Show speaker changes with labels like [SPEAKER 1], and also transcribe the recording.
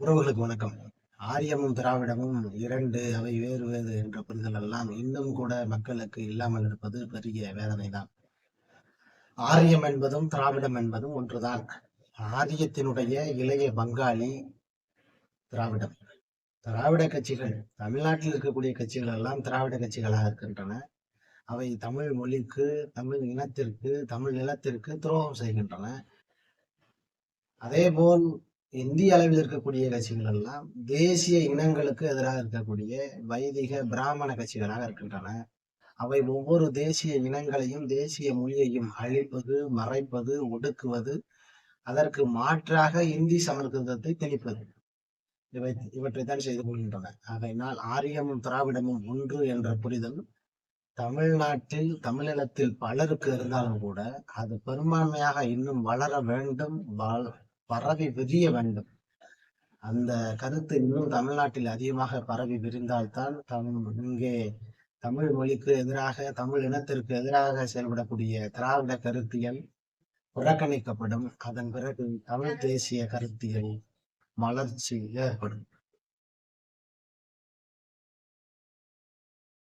[SPEAKER 1] உறவுகளுக்கு வணக்கம். ஆரியமும் திராவிடமும் இரண்டு அவை வேறு வேறு என்ற புரிதல் எல்லாம் இன்னும் கூட மக்களுக்கு இல்லாமல் இருப்பது பெரிய வேதனை தான் ஆரியம் என்பதும் திராவிடம் என்பதும் ஒன்றுதான். ஆரியத்தினுடைய இளைய பங்காளி திராவிடம். திராவிட கட்சிகள் தமிழ்நாட்டில் இருக்கக்கூடிய கட்சிகள் எல்லாம் திராவிட கட்சிகளாக இருக்கின்றன. அவை தமிழ் மொழிக்கு தமிழ் இனத்திற்கு தமிழ் நிலத்திற்கு துரோகம் செய்கின்றன. அதேபோல் இந்திய அளவில் இருக்கக்கூடிய கட்சிகள் எல்லாம் தேசிய இனங்களுக்கு எதிராக இருக்கக்கூடிய வைதிக பிராமண கட்சிகளாக இருக்கின்றன. அவை ஒவ்வொரு தேசிய இனங்களையும் தேசிய மொழியையும் அழிப்பது மறைப்பது ஒடுக்குவது அதற்கு மாற்றாக இந்தி சமஸ்கிருதத்தை திணிப்பது இவை இவற்றைத்தான் செய்து கொள்கின்றன. ஆகையினால் ஆரியமும் திராவிடமும் ஒன்று என்ற புரிதல் தமிழ்நாட்டில் தமிழினத்தில் பலருக்கு இருந்தாலும் கூட அது பெரும்பான்மையாக இன்னும் வளர வேண்டும் பரவி விரிய வேண்டும். அந்த கருத்து இன்னும் தமிழ்நாட்டில் அதிகமாக பரவி விரிந்தால்தான் தமிழ் இங்கே தமிழ் மொழிக்கு எதிராக தமிழ் இனத்திற்கு எதிராக செயல்படக்கூடிய திராவிட கருத்தியல் புறக்கணிக்கப்படும். அதன் பிறகு தமிழ் தேசிய கருத்தியல் மலர்ச்சி ஏற்படும்.